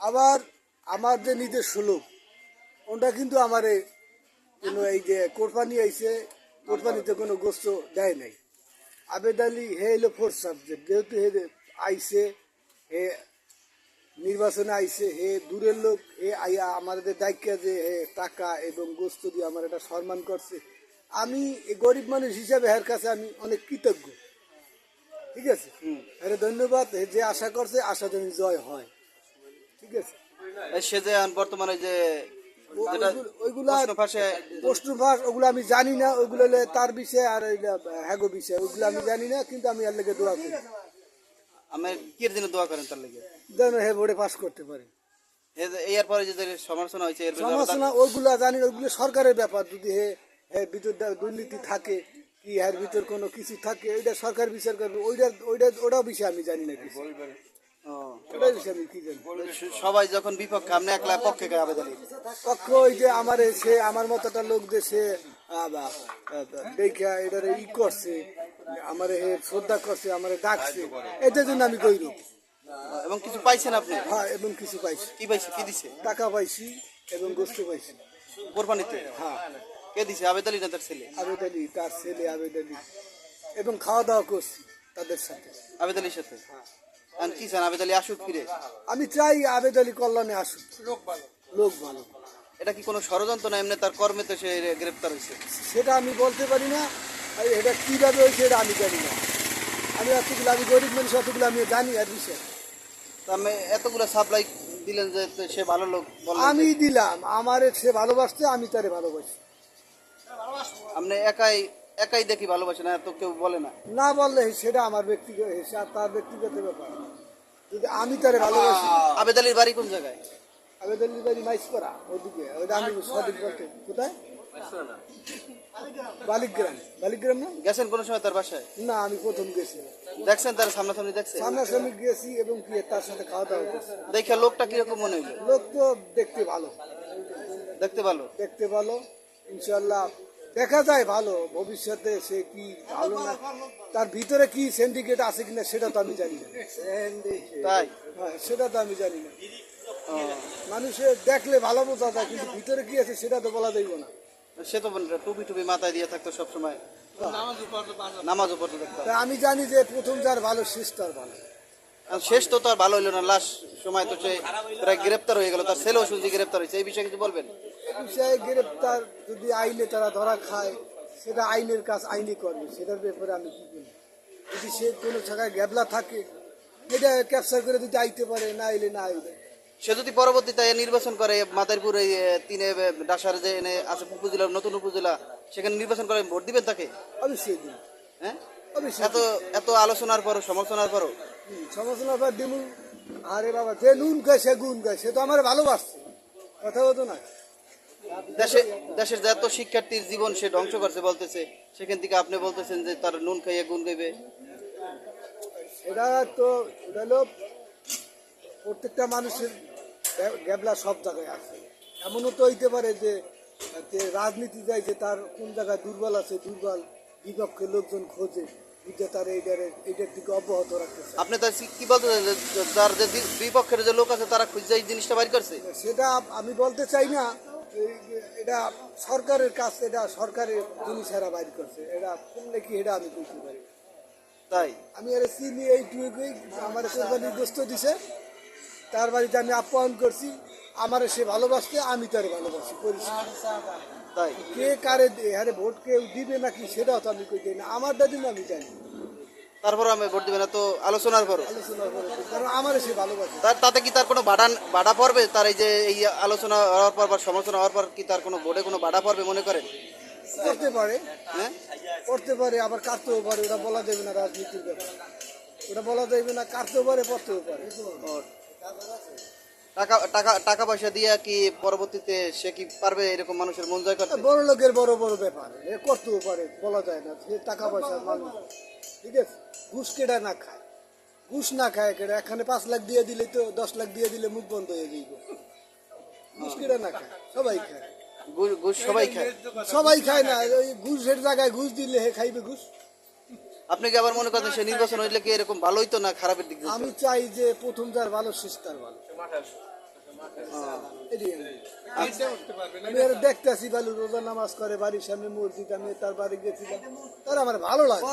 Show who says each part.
Speaker 1: আবার আমার যে নিজের লোক ওটা কিন্তু আমারে কোনো এই যে কোরবানি আইছে কোরবানিতে কোনো গোস্ত দেয় নাই। আবেদ আলী হে এলো ফোর্থ সাবজেক্ট যেহেতু হে আইছে হে নির্বাচনে আইসে হে দূরের লোক হে আইয়া আমাদের দায়িত্ব যে হে টাকা এবং গোস্ত দিয়ে আমার এটা সম্মান করছে। আমি এই গরিব মানুষ হিসাবে এর কাছে আমি অনেক কৃতজ্ঞ। ঠিক আছে? এর ধন্যবাদ হে যে আশা করছে আশা যেন জয় হয়। ঠিক আছে।
Speaker 2: সে যে বর্তমানে যে
Speaker 1: ওইগুলো- ওইগুলা
Speaker 2: প্রশ্ন ফাঁসে
Speaker 1: ফাঁস ওগুলো আমি জানি না ওইগুলো হলে তার বিষয় আর হ্যাগো বিষয় ওইগুলো আমি জানি না কিন্তু আমি এর লেগে দোয়া করি।
Speaker 2: আমি কির দিনে দোয়া করেন তার লেগে?
Speaker 1: যেন হে বোর্ডে পাস করতে পারে।
Speaker 2: এর পরে যে সমালোচনা হয়েছে
Speaker 1: সমালোচনা ওইগুলো জানি ওইগুলো সরকারের ব্যাপার। যদি হে ভিতর দুর্নীতি থাকে কি এর ভিতর কোনো কিছু থাকে ওইটা সরকার বিচার করবে ওইটা ওইটা ওটাও বিষয়ে আমি জানি না কিছু।
Speaker 2: সবাই যখন বিপক্ষে আপনি একলা পক্ষে আবেদন
Speaker 1: পক্ষ ওই যে আমার সে আমার মতো একটা লোক যে সে দেখা এটারে ই করছে আমার হে শ্রদ্ধা করছে আমার ডাকছে এটার জন্য আমি কইর
Speaker 2: এবং কিছু পাইছেন আপনি?
Speaker 1: হ্যাঁ এবং কিছু পাইছি।
Speaker 2: কি পাইছে? কি দিছে?
Speaker 1: টাকা পাইছি এবং গোস্ত পাইছি।
Speaker 2: কোরবানিতে?
Speaker 1: হ্যাঁ।
Speaker 2: কে দিছে? আবেদ আলী না তার ছেলে?
Speaker 1: আবেদ আলী তার ছেলে আবেদ আলী। এবং খাওয়া দাওয়া করছি তাদের সাথে।
Speaker 2: আবেদ আলীর সাথে? এখন কি চান আবেদ আলী আসুক ফিরে?
Speaker 1: আমি চাই আবেদ আলী কল্যাণে আসুক। লোক ভালো। লোক ভালো।
Speaker 2: এটা কি কোনো ষড়যন্ত্র না এমনি তার কর্মেতে সে গ্রেপ্তার হয়েছে?
Speaker 1: সেটা আমি বলতে পারি না। এটা কীভাবে হয়েছে এটা আমি জানি না। আমি এতগুলো আমি গরিব মানুষ অতগুলো আমি জানি আর বিষয়
Speaker 2: তা আমি এতগুলো সাপ্লাই দিলেন যে সে ভালো লোক
Speaker 1: আমি দিলাম। আমারে সে ভালোবাসছে আমি তারে ভালোবাসি।
Speaker 2: আপনি একাই একাই দেখি ভালোবাসে না তো কেউ বলে না।
Speaker 1: না বললে সেটা আমার ব্যক্তিগত তার ব্যক্তিগত ব্যাপার। যদি আমি তারে ভালোবাসি
Speaker 2: আবেদ আলীর বাড়ি কোন জায়গায়?
Speaker 1: আবেদন বাড়ি মাইস করা ওদিকে। ওইটা আমি সঠিক বলতে কোথায়? বালিগ্রাম। বালিগ্রাম না?
Speaker 2: গেছেন কোন সময় তার বাসায়?
Speaker 1: না আমি প্রথম গেছি।
Speaker 2: দেখছেন তার সামনাসামনি দেখছেন?
Speaker 1: সামনাসামনি গেছি এবং কি তার সাথে খাওয়া দাওয়া
Speaker 2: দেখে লোকটা কীরকম মনে হইল?
Speaker 1: লোক তো দেখতে ভালো।
Speaker 2: দেখতে ভালো?
Speaker 1: দেখতে ভালো ইনশাল্লাহ দেখা যায় ভালো ভবিষ্যতে সে কি ভালো না তার ভিতরে কি সিন্ডিকেট আছে কিনা সেটা তো আমি জানি না।
Speaker 2: তাই?
Speaker 1: হ্যাঁ সেটা তো আমি জানি না। মানুষের দেখলে ভালো বোঝা যায় কিন্তু ভিতরে কি আছে সেটা তো বলা যাইব না।
Speaker 2: সে তো বলে, টুপি টুপি মাথায় দিয়ে থাকতো সবসময়। নামাজ পড়তে দেখতাম
Speaker 1: তা আমি জানি যে প্রথম যার ভালো শেষ তার ভালো।
Speaker 2: শেষ তো তো আর ভালো হইল না লাস্ট সময় তো সে প্রায় গ্রেপ্তার হয়ে গেল তার ছেলেও শুনছি গ্রেপ্তার হয়েছে এই বিষয়ে কিছু বলবেন?
Speaker 1: বিষয়ে গ্রেপ্তার যদি আইনে তারা ধরা খায় সেটা আইনের কাজ আইনি করবে সেটার ব্যাপারে আমি কি বলি যদি সে কোনো জায়গায় গ্যাবলা থাকে এটা ক্যাপচার করে যদি আইতে পারে না আইলে না আইলে।
Speaker 2: সে যদি পরবর্তীতে নির্বাচন করে মাদারীপুর এই তিনে ডাসার যে এনে আছে উপজেলা নতুন উপজেলা সেখানে নির্বাচন করে ভোট দিবেন তাকে?
Speaker 1: অবশ্যই দিন
Speaker 2: হ্যাঁ? এত এত আলোচনার পরও সমালোচনার পরও?
Speaker 1: হুম, সমালোচনা কর দিমু আরে বাবা যে নুন গায় সে গুণ গায় সে তো আমার ভালোবাসছে। কথা হতো না।
Speaker 2: দেশে দেশের যে এত শিক্ষার্থীর জীবন সে ধ্বংস করছে বলতেছে সেখান থেকে আপনি বলতেছেন যে তার নুন খাইয়ে গুণ গাইবে
Speaker 1: এটা তো এটা হলো প্রত্যেকটা মানুষের গ্যা- গ্যাবলা সব জায়গায় আছে। এমনও তো হইতে পারে যে যে রাজনীতি যায় যে তার কোন জায়গায় দুর্বল আছে দুর্বল। বিপক্ষে লোকজন খোঁজে যে তার এইটার এইটার দিকে অব্যাহত রাখতেছে।
Speaker 2: আপনি তার কি- কি বলতেছেন যে তার যে বিপক্ষের যে লোক আছে তারা খুঁজে এই জিনিসটা বাইর করছে?
Speaker 1: সেটা আমি বলতে চাই না এই এটা সরকারের কাজ এটা সরকারের জিনিস এরা বাইর করছে। এটা করলে কি এটা আমি বলতে পারি
Speaker 2: তাই?
Speaker 1: আমি আর চিনি এইটুকুই আমার কোরবানি গোস্ত দিছে তার বাড়িতে আমি আপ্যায়ন করছি। আমার সে ভালোবাসতে আমি তার ভালোবাসি পরিষ্কার।
Speaker 2: তাই?
Speaker 1: কে কারে হারে ভোট কেউ দিবে নাকি সেটাও তো আমি কই দিই না। আমার দাদিন আমি জানি।
Speaker 2: তারপর আমি ভোট দিবেন না তো আলোচনার পর
Speaker 1: কারণ আমার সে ভালোবাসে।
Speaker 2: তার তাতে কি তার কোনো বাধা বাধা পড়বে? তার এই যে এই আলোচনা হওয়ার পর বা সমালোচনা হওয়ার পর কি তার কোনো ভোটে কোনো বাধা পড়বে মনে করেন?
Speaker 1: করতে পারে।
Speaker 2: হ্যাঁ?
Speaker 1: করতে পারে আবার কাটতেও পারে ওটা বলা যাবে না রাজনীতির ব্যাপার। ওটা বলা যাবে না কাটতেও পারে পড়তেও পারে।
Speaker 2: টাকা টাকা টাকা পয়সা দিয়ে কি পরবর্তীতে সে কি পারবে এরকম মানুষের মন জয় করতে?
Speaker 1: বড় লোকের বড় বড় ব্যাপার। এ করতেও পারে বলা যায় না। সে টাকা পয়সার মানুষ। ঠিক আছে? ঘুষ কেটা না খায়? ঘুষ না খায় কেটা এখানে পাঁচ লাখ দিয়ে দিলে তো দশ লাখ দিয়ে দিলে মুখ বন্ধ হয়ে যাইব। ঘুষ কেটা না খায়? সবাই খায়।
Speaker 2: ঘুষ- ঘুষ সবাই খায়।
Speaker 1: সবাই খায় না। ওই ঘুষের জায়গায় ঘুষ দিলে হে খাইবে ঘুষ?
Speaker 2: আপনি কি আবার মনে করেন সে নির্বাচন হইলে কি এরকম ভালোই তো না খারাপের দিক
Speaker 1: আমি চাই যে প্রথম যার ভালো শেষ তার ভালো। এটাই আমি। আমি আর দেখতে আসি বালু রোজা নামাজ করে বাড়ির সামনে মসজিদ আমি তার বাড়ি গেছিলাম। তার আমার ভালো লাগে।